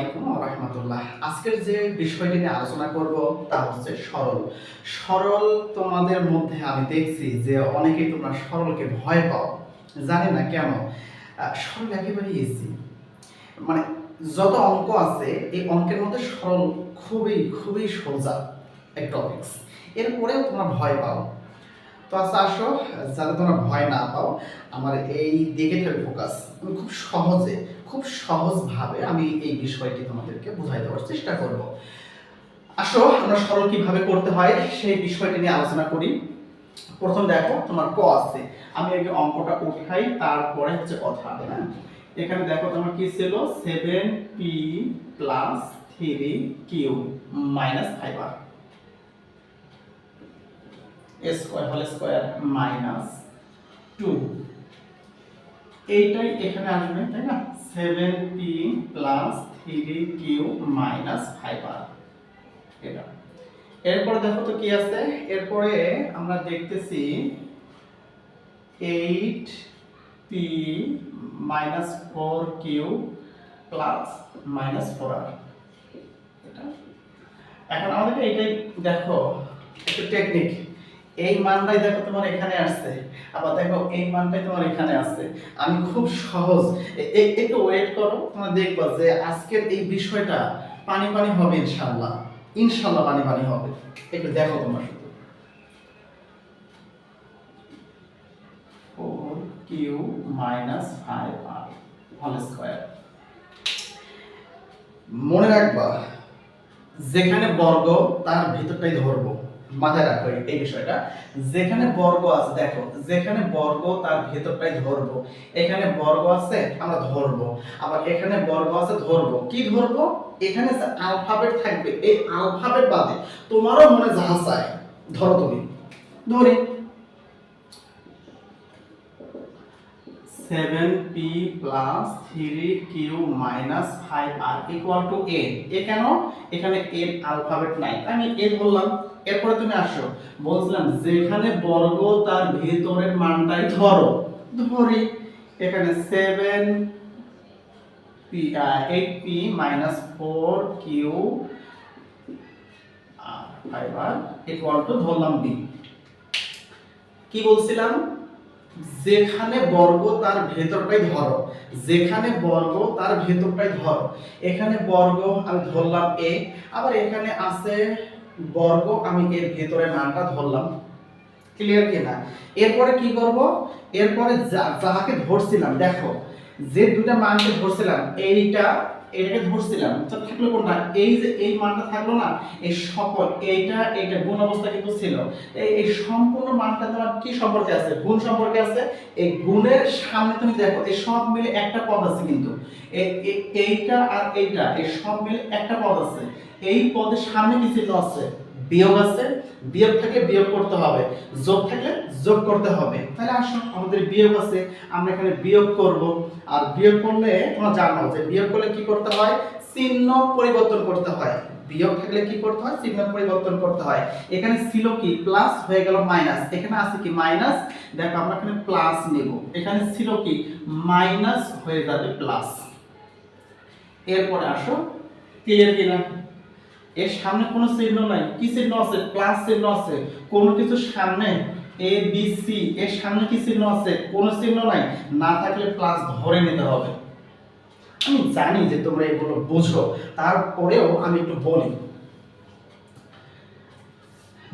আলাইকুম রহমতুল্লাহ আজকের যে বিষয়টি নিয়ে আলোচনা করব তা হচ্ছে সরল। সরল তোমাদের মধ্যে আমি দেখছি যে অনেকেই তোমরা সরলকে ভয় পাও। জানি না কেন। সরল একেবারে ইজি মানে যত অঙ্ক আছে, এই অঙ্কের মধ্যে সরল খুবই খুবই সোজা। এক টপিক্স এরপরেও তোমরা ভয় পাও। তো আচ্ছা আসো, যাতে তোমরা ভয় না পাও, আমার এই দিকে ফোকাস খুব সহজে, খুব সহজভাবে আমি এই বিষয়টি তোমাদেরকে বোঝাই দেওয়ার চেষ্টা করব। আসো, আমরা সরল কীভাবে করতে হয় সেই বিষয়টি নিয়ে আলোচনা করি। প্রথম দেখো, তোমার ক আছে। আমি আগে অঙ্কটা উঠাই, তারপরে হচ্ছে কথা হ্যাঁ? এখানে দেখো তোমার কি ছিল? Seven P plus three Q minus five R square, whole square minus two. এইটাই এখানে আসবে, তাই না? Seven P plus three Q minus five R এটা। এরপরে দেখো তো কি আছে? এরপরে আমরা দেখতেছি eight P minus four Q plus minus four R এখন আমাদেরকে এইটাই দেখো, একটু টেকনিক এই মানটাই দেখো তোমার এখানে আসছে। আবার দেখো এই মানটাই তোমার এখানে আসছে। আমি খুব সহজ। একটু ওয়েট করো, তোমরা দেখবা যে আজকের এই বিষয়টা পানি পানি হবে ইনশাল্লাহ ইনশাল্লাহ পানি পানি হবে। একটু দেখো তোমরা শুধু। Q minus five R square মনে রাখবা, যেখানে বর্গ, তার ভিতরটাই ধরবো। মাথায় রাখো এই- বিষয়টা। যেখানে বর্গ আছে, দেখো, যেখানে বর্গ, তার ভেতরটাই ধরবো। এখানে বর্গ আছে, আমরা ধরবো। আবার এখানে বর্গ আছে, ধরবো। কি ধরবো? এখানে আলফাবেট থাকবে, এই আলফাবেট বাদে তোমারও মনে যাহা চায়, ধরো তুমি। ধরি। Seven P plus three Q minus five R equal to A কেন? এখানে এর আলফাবেট নাই। আমি এ বললাম। এরপরে তুমি আসো। বলছিলাম, যেখানে বর্গ তার ভেতরের মানটাই ধরো। ধরি, এখানে seven P eight P minus four Q five R equal ধরলাম বি কি বলছিলাম? যেখানে বর্গ তার ভেতরটাই ধরো। যেখানে বর্গ তার ভেতরটাই ধরো। এখানে বর্গ আমি ধরলাম এ আবার এখানে আছে বর্গ, আমি এর ভেতরে মানটা ধরলাম। ক্লিয়ার কিনা? এরপরে কি করব? এরপরে যাকে ধরছিলাম, দেখো, যে দুটা মানকে ধরছিলাম, এইটা এটাকে ধরছিলাম, তো থাকল কোনটা? এই যে এই মানটা থাকল না, এই সকল, এইটা এইটা গুণ অবস্থা কিন্তু ছিল। এই সম্পূর্ণ মানটা তোমার কি সম্পর্কে আছে? গুণ সম্পর্কে আছে? এই গুণের সামনে তুমি দেখো, এই সব মিলে একটা পদ আছে কিন্তু। এই- এই- এইটা আর এইটা, এই সব মিলে একটা পদ আছে। এই পদের সামনে কি চিহ্ন আছে? বিয়োগ আছে, বিয়োগ থেকে বিয়োগ করতে হবে। যোগ থাকলে যোগ করতে হবে। তাহলে আসো আমাদের বিয়োগ আছে, আমরা এখানে বিয়োগ করব। আর বিয়োগ করলে তোমরা জানো যে বিয়োগ করলে কি করতে হয়? চিহ্ন পরিবর্তন করতে হয়। বিয়োগ থাকলে কি করতে হয়? চিহ্ন পরিবর্তন করতে হয়। এখানে ছিল কি? প্লাস হয়ে গেল মাইনাস এখানে আছে কি মাইনাস দেখো, আমরা এখানে প্লাস নেব। এখানে ছিল কি? মাইনাস হয়ে যাবে প্লাস এরপরে আসো ক্লিয়ার কিনা? এর সামনে কোনো চিহ্ন নাই। কি চিহ্ন আছে? প্লাস চিহ্ন আছে। কোনো কিছু সামনে এ বি সি এর সামনে কি চিহ্ন আছে? কোনো চিহ্ন নাই। না থাকলে প্লাস ধরে নিতে হবে। আমি জানি যে তোমরা এগুলো বুঝো। তারপরেও আমি একটু বলি।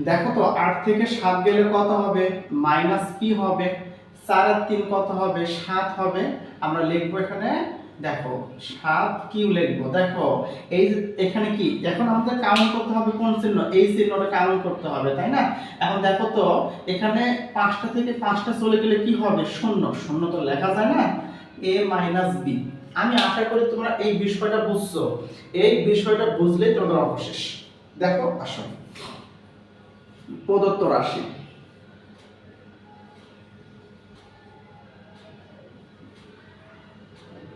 দেখো তো, আট থেকে সাত গেলে কত হবে? মাইনাস কি হবে? চার আর তিন কত হবে? সাত হবে। আমরা লিখব এখানে দেখো, সাত কিউ লিখব, দেখো, এই এখানে কি? এখন আমাদের কাউন্ট করতে হবে কোন চিহ্ন? এই চিহ্নটা কাউন্ট করতে হবে, তাই না? এখন দেখো তো, এখানে পাঁচটা থেকে পাঁচটা চলে গেলে কি হবে? শূন্য। শূন্য তো লেখা যায় না? A minus B. আমি আশা করি তোমরা এই বিষয়টা বুঝছ। এই বিষয়টা বুঝলেই তোমাদের অবশেষ। দেখো, আসো। প্রদত্ত রাশি।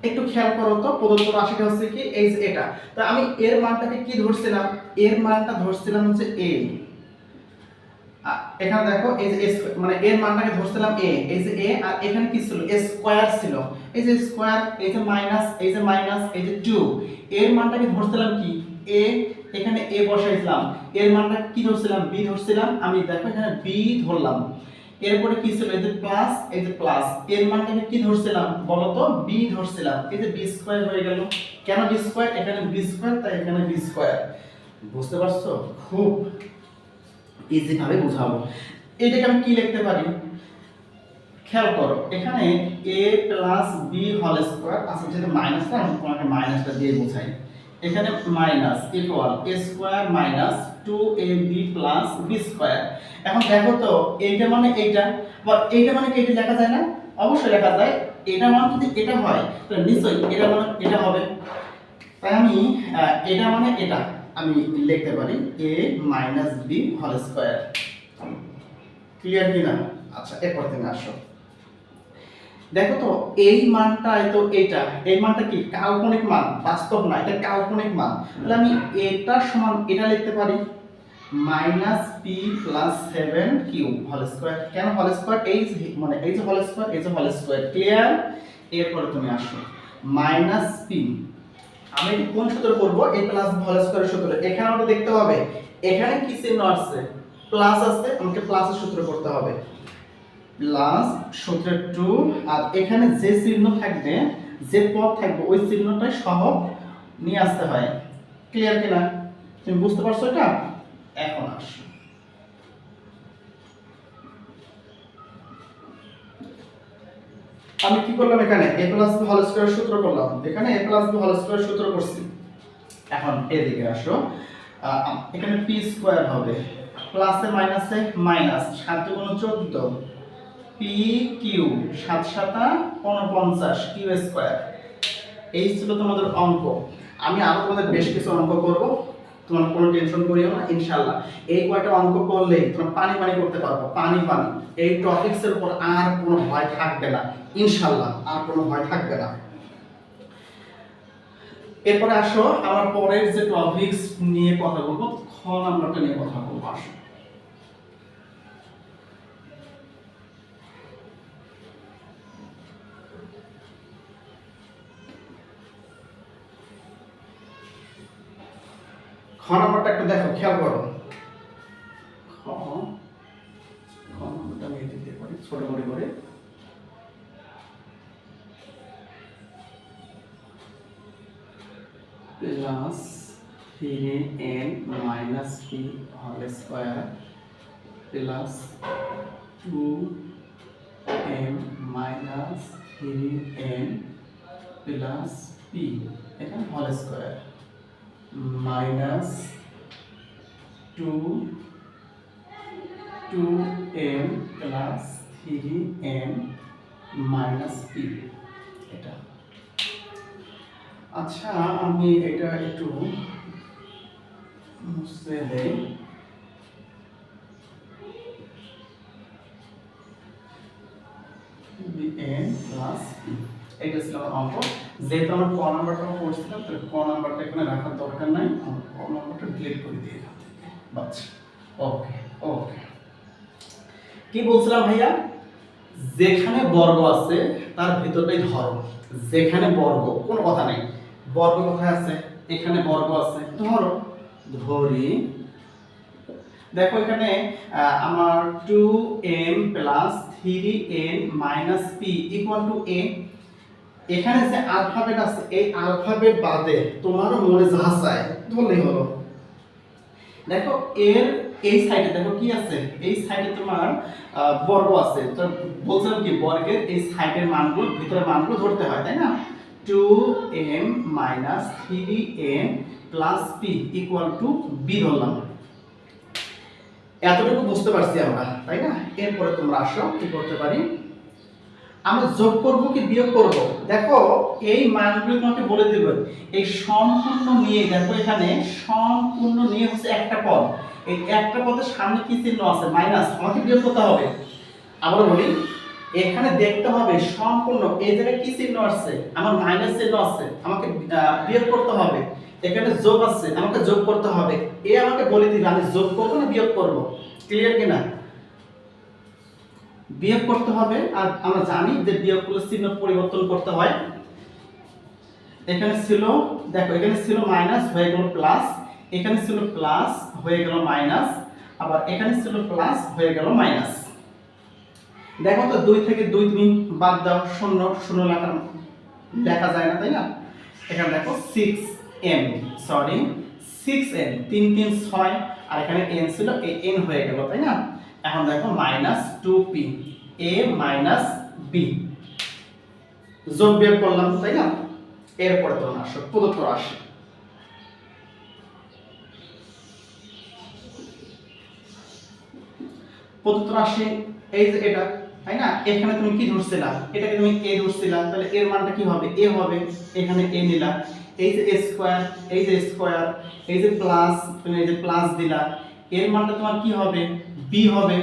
একটু খেয়াল করো তো, প্রদত্ত রাশিটা হচ্ছে কি, এই যে এটা। তো আমি এর মানটাকে কি ধরছিলাম? এর মানটা ধরছিলাম হচ্ছে এ এখানে দেখো, এই যে মানে এর মানটাকে ধরছিলাম a এই যে a, আর এখানে কি ছিল? স্কয়ার ছিল। এই যে স্কয়ার এই যে মাইনাস এই যে মাইনাস এই যে 2 এর মানটাকে ধরছিলাম কি? A, এখানে a বসাইছিলাম। এর মানটা কি ধরছিলাম? B ধরছিলাম। আমি দেখো এখানে b ধরলাম। এরপরে কি ছিল? এই যে প্লাস এই যে প্লাস এর মানটাকে কি ধরছিলাম বলো তো b ধরছিলাম। এই যে b স্কয়ার হয়ে গেল। কেন b স্কয়ার এখানে b স্কয়ার তাই এখানে b স্কয়ার বুঝতে পারছ? খুব ইজি ভাবে বুঝাবো। এটাকে আমি কি লিখতে পারি? খেয়াল করো, এখানে a plus b whole square আছে যেটা মাইনাস না আমি তোমাকে মাইনাসটা দিয়ে বোঝাই। এখানে minus equal a square minus 2ab plus b square এখন দেখো তো, এইটা মানে এইটা, বা এইটা মানে কি এটা লেখা যায় না? অবশ্যই লেখা যায়। এটা মানে যদি এটা হয়, তাহলে নিশ্চয়ই এটা মানে এটা হবে। তাই আমি এটা মানে এটা, আমি লিখতে পারি a minus B whole square clear কি না? আচ্ছা এরপর তুমি আসো। দেখো তো, এই মানটা তো এটা এই মানটা কি? কাল্পনিক মান, বাস্তব না, এটা কাল্পনিক মান। তাহলে আমি এটা সমান এটা লিখতে পারি। Minus P plus seven Q whole square কেন হোল স্কোয়ার এই মানে এই যে হোল স্কোয়ার এই যে হোল স্কোয়ার ক্লিয়ার এরপরে তুমি আসো। মাইনাস পি আমি কোন সূত্র করব a প্লাস হোল স্কয়ারের সূত্র। এখানে আমাকে দেখতে হবে, এখানে কি চিহ্ন আছে? প্লাস আছে, আমাকে প্লাসের সূত্র করতে হবে। প্লাস সূত্রের টু আর এখানে যে চিহ্ন থাকবে, যে পদ থাকবে, ওই চিহ্নটাই সহ নিয়ে আসতে হয়। ক্লিয়ার কিনা? তুমি বুঝতে পারছ এটা? এখন আসো আমি কি করলাম এখানে? A plus B whole square সূত্র করলাম। এখানে a plus B whole square সূত্র করছি। এখন এদিকে আসো। এখানে p স্কয়ার হবে। প্লাসে মাইনাসে মাইনাস সাত দুগুণ চোদ্দ। পি কিউ সাত সাতা উনপঞ্চাশ কিউ স্কয়ার এই ছিল তোমাদের অঙ্ক। আমি আরও তোমাদের বেশ কিছু অঙ্ক করব। তোমার কোনো টেনশন করিও না ইনশাল্লাহ এই কয়টা অঙ্ক করলে তোমরা পানি পানি করতে পারব, পানি পানি। এই টপিকস এর উপর আর কোনো ভয় থাকবে না ইনশাল্লাহ আর কোনো ভয় থাকবে না। এরপরে আসো, আমার পরের যে টপিকস নিয়ে কথা বলব, খ নাম্বারটা নিয়ে কথা বলব, আসো খ নাম্বারটা একটু দেখো, খেয়াল করো। খ খ নাম্বারটা আমি দিয়ে করি, ছোট করে plus three N minus P whole square plus two M minus three N plus P এখানে whole square. Minus two two M plus three M minus P এটা। আচ্ছা আমি এটা একটু মুছে দেই। এন প্লাস এটা ছিল অঙ্ক। যেহেতু আমার ক নাম্বারটা পড়ছিলাম, তাহলে ক নাম্বারটা এখানে রাখার দরকার নাই। আমার ক নাম্বারটা ডিলিট করে দিয়ে ওকে ওকে কি বলছিলাম ভাইয়া? যেখানে বর্গ আছে, তার ভিতরটাই ধরো যেখানে বর্গ, কোনো কথা নেই। বর্গ কোথায় আছে? এখানে বর্গ আছে। ধরো। ধরি। দেখো এখানে আমার two M plus three N minus P equal to A এখানে যে আলফাবেট আছে, এই আলফাবেট বাদে তোমারও মনে যাহা চায় বললেই হলো। দেখো, এর এই সাইডে দেখো কি আছে? এই সাইডে তোমার বর্গ আছে। তো বলছিলাম কি, বর্গের এই সাইডের মানগুলো ভিতরে মানগুলো ধরতে হয়, তাই না? Two M minus three M plus P equal to B ধরলাম। এতটুকু বুঝতে পারছি আমরা, তাই না? এরপরে তোমরা আসো, কি করতে পারি? আমরা যোগ করব কি বিয়োগ করব? দেখো, এই মানগুলো তোমাকে বলে দেব। এই সম্পূর্ণ নিয়ে, দেখো এখানে, সম্পূর্ণ নিয়ে হচ্ছে একটা পদ। এই একটা পদের সামনে কি চিহ্ন আছে? মাইনাস আমাকে বিয়োগ করতে হবে। আবার বলি, এখানে দেখতে হবে সম্পূর্ণ। এই জায়গায় কি চিহ্ন আছে? আমার মাইনাস চিহ্ন আছে। আমাকে বিয়োগ করতে হবে। এখানে যোগ আছে, আমাকে যোগ করতে হবে। এ আমাকে বলে দিবে, আমি যোগ করব না বিয়োগ করব? ক্লিয়ার কিনা? বিয়োগ করতে হবে, আর আমরা জানি যে বিয়োগ করলে চিহ্ন পরিবর্তন করতে হয়। এখানে ছিল, দেখো, এখানে ছিল মাইনাস হয়ে গেল প্লাস এখানে ছিল প্লাস হয়ে গেল মাইনাস আবার এখানে ছিল প্লাস হয়ে গেল মাইনাস দেখো তো, দুই থেকে দুই তুমি বাদ দাও, শূন্য শূন্য লেখা লেখা যায় না, তাই না? এখানে দেখো six M sorry six N তিন তিন, ছয়, আর এখানে এন ছিল এ এন হয়ে গেল, তাই না? এখন দেখো minus two P A minus B যোগ বিয়োগ করলাম, তাই না? এরপরে তো আসো, প্রদত্ত রাশি। প্রদত্ত রাশি, এই যে এটা, তাই না? এখানে তুমি কি ধরছিলা? এটাকে তুমি এ ধরছিলা, তাহলে এর মানটা কি হবে? এ হবে, এখানে এ নিলা। এই যে স্কোয়ার এই যে স্কোয়ার এই যে প্লাস তুমি এই যে প্লাস দিলা। এর মানটা তোমার কি হবে? বি হবে,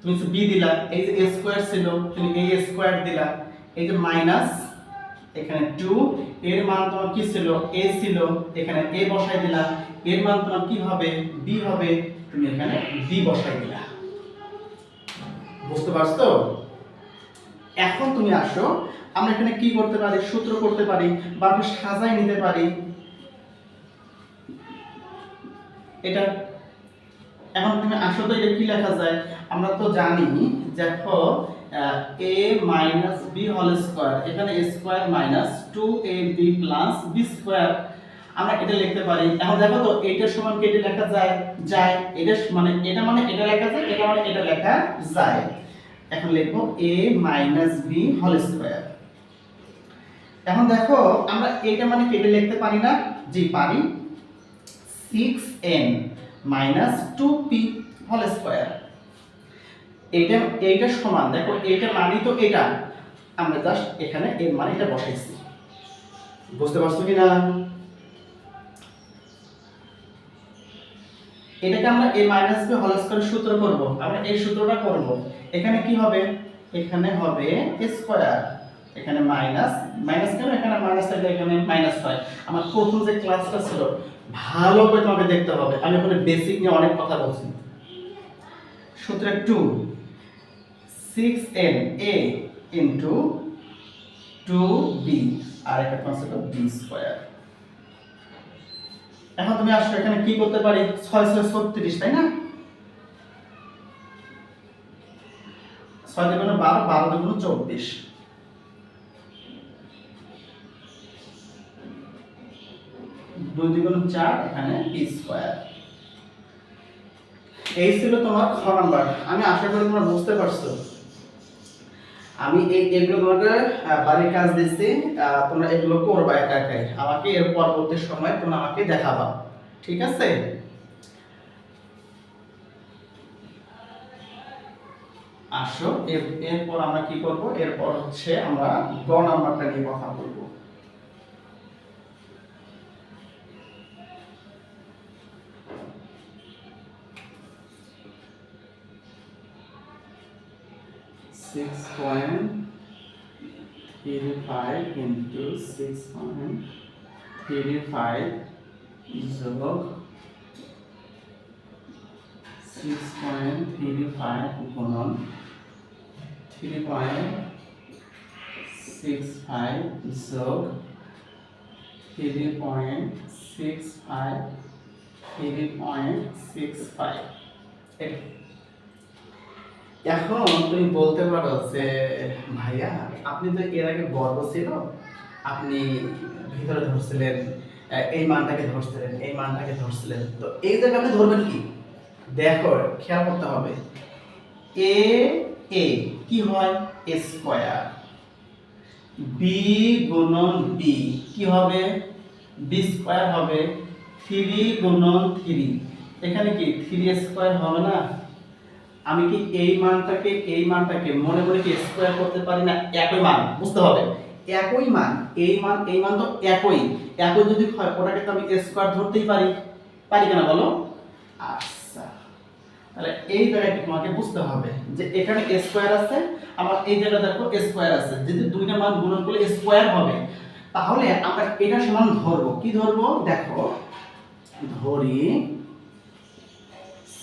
তুমি বি দিলা, এই যে স্কোয়ার ছিল, তুমি এই স্কোয়ার দিলা, এই যে মাইনাস এখানে 2 এর মান তোমার কি ছিল? A ছিল, এখানে a বসাই দিলা, এর মান তোমার কি হবে? B হবে, তুমি এখানে b বসাই দিলা। বুঝতে পারছ? এখন তুমি আসো, আমরা এখানে কি করতে পারি? সূত্র করতে পারি বা সাজাই নিতে পারি। এটা এখন তুমি আসো তো, এটা কি লেখা যায়? আমরা তো জানি, দেখো A minus B whole square এখানে A square minus two A B plus B square আমরা এটা লিখতে পারি। এখন দেখো তো, এইটার সমান কি এটা লেখা যায়? যায়। এটা মানে এটা মানে এটা লেখা যায়, এটা মানে এটা লেখা যায়। এখন লিখব A minus B whole square এখন দেখো, আমরা এটা মানে কেটে লিখতে পারি না? জি, পারি। Six N minus two P whole square. এইটা এইটা সমান, দেখো এইটা মানি তো এটা আমরা জাস্ট এখানে এর মানে এটা বসাইছি। বুঝতে পারছ কি না এটাকে আমরা A minus B whole square সূত্র করব। আমরা এই সূত্রটা করব। এখানে কি হবে? এখানে হবে স্কয়ার। এখানে মাইনাস মাইনাস কেন? এখানে মাইনাস থাকলে এখানে মাইনাস হয় আমার প্রথম যে ক্লাসটা ছিল ভালো করে তোমাকে দেখতে হবে। আমি ওখানে বেসিক নিয়ে অনেক কথা বলছি। সূত্র two six N A into two B আর একটা কনসেপ্ট বি স্কোয়ার এখন তুমি আসলে এখানে কি করতে পারি? ছয় ছয় ছত্রিশ, তাই না? ছয় দুগুণ বারো বারো দুগুণ চব্বিশ। দুই দ্বিগুণ চার এখানে পি স্কোয়ার এই ছিল তোমার খ নাম্বার আমি আশা করি তোমরা বুঝতে পারছ। আমি এই এগুলো তোমাকে বাড়ির কাজ দিচ্ছি তোমরা এগুলো করবা একা একাই। আমাকে এর পরবর্তী সময় তোমরা আমাকে দেখাবা। ঠিক আছে? আসো এরপর আমরা কি করব? এরপর হচ্ছে আমরা গ নাম্বারটা নিয়ে কথা বলব। six point three five into six point three five যোগ six point three five গুণন three point six five যোগ three point six five three point six five এটা এখন তুমি বলতে পারো যে, ভাইয়া, আপনি তো এর আগে বর্গ ছিল। আপনি ভিতরে ধরছিলেন এই মানটাকে ধরছিলেন, এই মানটাকে ধরছিলেন। তো এই আপনি ধরবেন কি? দেখো, খেয়াল করতে হবে। এ এ, কি হয়? A square. বি গুণন বি। কি হবে? বি স্কোয়ার হবে থ্রি গুণন থ্রি। এখানে কি থ্রি স্কোয়ার হবে না? আমি কি এই মানটাকে এই মানটাকে মনে মনে কি স্কোয়ার করতে পারি না? একই মান, বুঝতে হবে। একই মান, এই মান এই মান তো একই। একই যদি হয়, ওটাকে তো আমি স্কোয়ার ধরতেই পারি। পারি কেন বলো? আচ্ছা। তাহলে এই জায়গাটা তোমাকে বুঝতে হবে যে এখানে স্কোয়ার আছে আমার এই জায়গায় দেখো স্কোয়ার আছে। যদি দুইটা মান গুণন করলে স্কোয়ার হবে, তাহলে আমরা এটা সমান ধরবো। কি ধরবো? দেখো, ধরি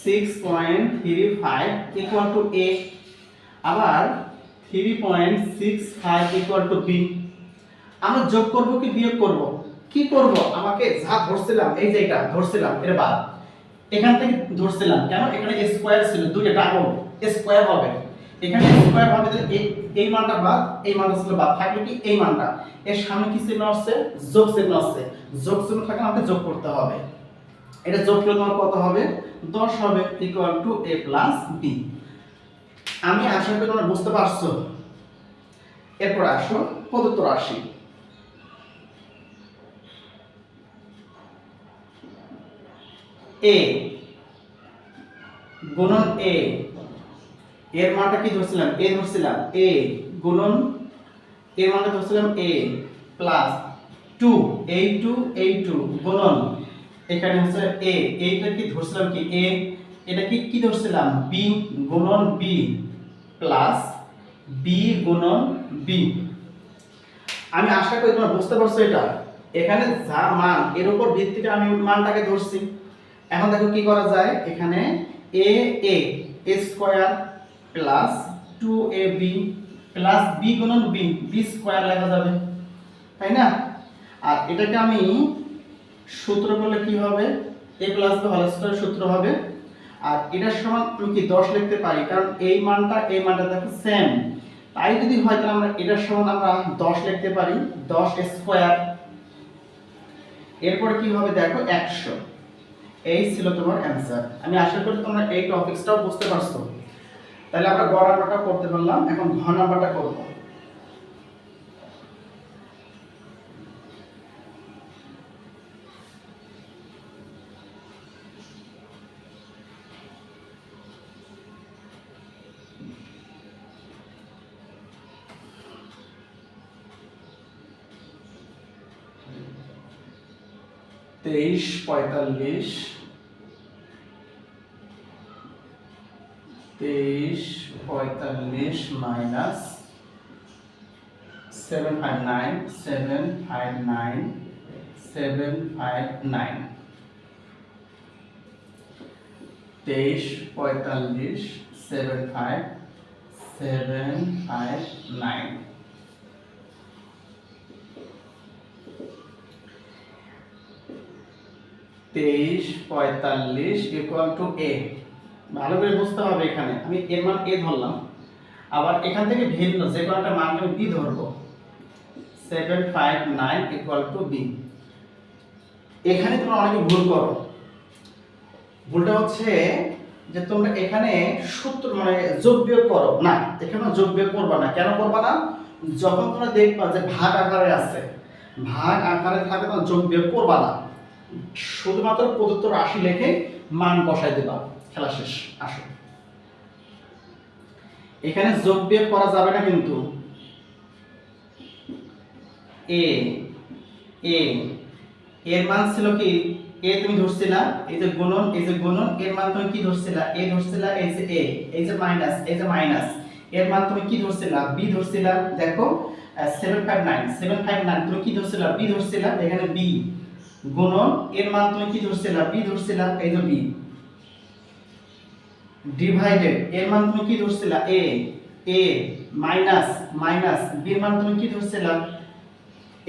six point three five equal to A আবার three point six five equal to B আমরা যোগ করব কি বিয়োগ করব? কি করব? আমাকে যা ধরছিলাম, এই যে ধরছিলাম এটা বাদ। এখান থেকে ধরছিলাম, কেন? এখানে স্কোয়ার ছিল, দুইটা ডাবল। স্কোয়ার হবে। এখানে স্কোয়ার হবে যে এই- এই মানটা বাদ, এই মানটা ছিল বাদ। থাকলে কি? এই মানটা। এর সামনে কি চিহ্ন আসছে? যোগ চিহ্ন আসছে। যোগ চিহ্ন থাকলে আমাকে যোগ করতে হবে। এটা যোগ করলে তোমার কত হবে? 10 হবে equal to a plus b আমি আশা করি তোমরা বুঝতে পারছ। এরপর আসো প্রদত্ত রাশি। a গুণন a, এর মানটা কি ধরছিলাম? a ধরছিলাম a গুণন, এর মানটা ধরছিলাম a প্লাস 2 এই 2 এই 2 গুণন। এখানে হচ্ছে এ এইটা কি ধরছিলাম কি? এ এটা কি কি ধরছিলাম? বি গুণন বি প্লাস বি গুণন বি আমি আশা করি তোমরা বুঝতে পারছ এটা। এখানে যা মান, এর উপর ভিত্তিতে আমি মানটাকে ধরছি। এখন দেখো কি করা যায়? এখানে A a square plus 2ab plus B গুণন b বি স্কয়ার লেখা যাবে। তাই না? আর এটাকে আমি সূত্র করলে কি হবে? A plus b whole square সূত্র হবে। আর এটার সমান আমি কি 10 লিখতে পারি? কারণ এই মানটা এই মানটা দেখো সেম তাই যদি হয় তাহলে আমরা এটার সমান আমরা 10 লিখতে পারি 10 স্কয়ার এরপর কি হবে দেখো 100 এই ছিল তোমার অ্যান্সার আমি আশা করি তোমরা এই টপিকসটাও বুঝতে পারছ। তাহলে আমরা গ নাম্বারটা করতে পারলাম। এখন ঘ নাম্বারটা করব। তেইশ, পঁয়তাল্লিশ তেইশ, পঁয়তাল্লিশ minus seven five nine, seven five nine, seven five nine. তেইশ, পঁয়তাল্লিশ, seven five seven five nine. তেইশ, পঁয়তাল্লিশ ইকুয়াল টু এ ভালো করে বুঝতে হবে এখানে। আমি এর মান এ ধরলাম। আবার এখান থেকে ভিন্ন, যে কোনো একটা মান আমি বি ধরবো। Seven five nine equal to B এখানে তোমরা অনেকে ভুল করো। ভুলটা হচ্ছে যে তোমরা এখানে সূত্র মানে যোগ বিয়োগ করো। না, এখানে যোগ বিয়োগ করবা না। কেন করবা না? যখন তোমরা দেখবা যে ভাগ আকারে আছে, ভাগ আকারে থাকে তখন যোগ বিয়োগ করবা না। শুধুমাত্র প্রদত্ত রাশি লিখে মান বসাই দেবা। খেলা শেষ, আসো। এখানে যোগ বিয়োগ করা যাবে না কিন্তু। এ এ, এর মান ছিল কি? এ তুমি ধরছিলা, এই যে গুণন, এই যে গুণন, এর মান তুমি কি ধরছিলা? এ ধরছিলা, এই যে এ, এই যে মাইনাস, এই যে মাইনাস। এর মান তুমি কি ধরছিলা? বি ধরছিলা। দেখো seven five nine seven five nine তুমি কি ধরছিলা? বি ধরছিলা, এখানে বি। গুণন, এর মান তুমি কি ধরছিলা? বি ধরছিলা? এই যে বি ডিভাইডেড এর মান তুমি কি ধরছিলা? A A minus minus B এর মান তুমি কি ধরছিলা?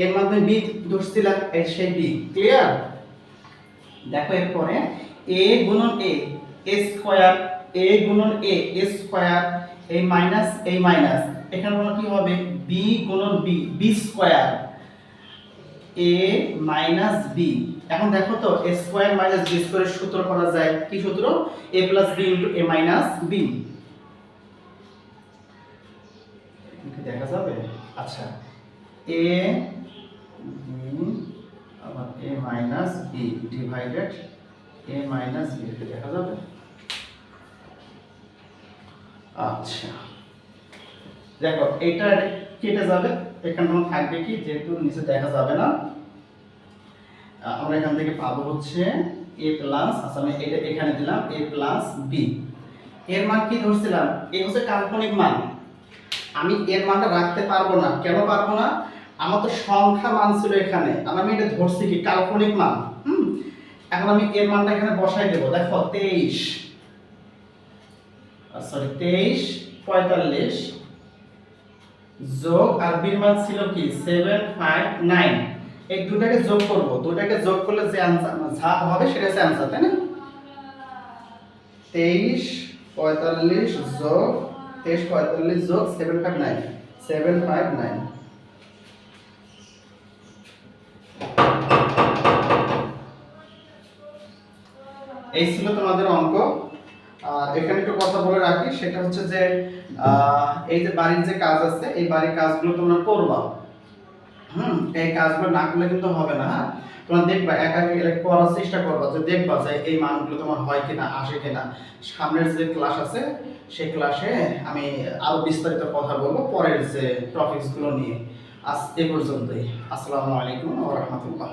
এর মান তুমি বি ধরছিলা? এই সেই বি ক্লিয়ার দেখো এরপরে এ গুণন এ এ স্কয়ার এ গুণন এ এ স্কয়ার এই মাইনাস এই মাইনাস এখানে কি হবে? বি গুণন B B square A minus B এখন দেখো তো এ স্কয়ার মাইনাস বি স্কয়ারের সূত্র করা যায়। কি সূত্র? A plus B into A minus B দেখা যাবে? আচ্ছা। এ আবার A minus B divided A minus B দেখা যাবে? আচ্ছা। দেখো এটা কেটে যাবে। এখানে তোমার থাকবে কি? যেহেতু নিচে দেখা যাবে না। আমরা এখান থেকে পাবো হচ্ছে এ প্লাস আচ্ছা আমি এটা এখানে দিলাম এ প্লাস বি এর মান কি ধরছিলাম? এ হচ্ছে কাল্পনিক মান। আমি এর মানটা রাখতে পারব না। কেন পারব না? আমার তো সংখ্যা মান ছিল এখানে। আর আমি এটা ধরছি কি? কাল্পনিক মান। হুম? এখন আমি এর মানটা এখানে বসাই দেবো। দেখো, তেইশ। সরি তেইশ, পঁয়তাল্লিশ যোগ আর বির মান ছিল কি? সেভেন ফাইভ নাইন এই দুটাকে যোগ করব। দুটাকে যোগ করলে যে আনসার যা হবে সেটা হচ্ছে আনসার তাই না? তেইশ, পঁয়তাল্লিশ যোগ, তেইশ, পঁয়তাল্লিশ যোগ seven five nine seven five nine এই ছিল তোমাদের অঙ্ক। এখানে একটু কথা বলে রাখি, সেটা হচ্ছে যে এই যে বাড়ির যে কাজ আছে, এই বাড়ির কাজগুলো তোমরা করবা। হুম, এই কাজগুলো না করলে কিন্তু হবে না হ্যাঁ? তোমরা দেখবা একা করার চেষ্টা করবা যে দেখবা যে এই মানগুলো তোমার হয় কিনা, আসে কিনা। সামনের যে ক্লাস আছে, সেই ক্লাসে আমি আরও বিস্তারিত কথা বলব পরের যে টপিকসগুলো নিয়ে। আজ এ পর্যন্তই। আসসালামু আলাইকুম ওয়া রাহমাতুল্লাহ।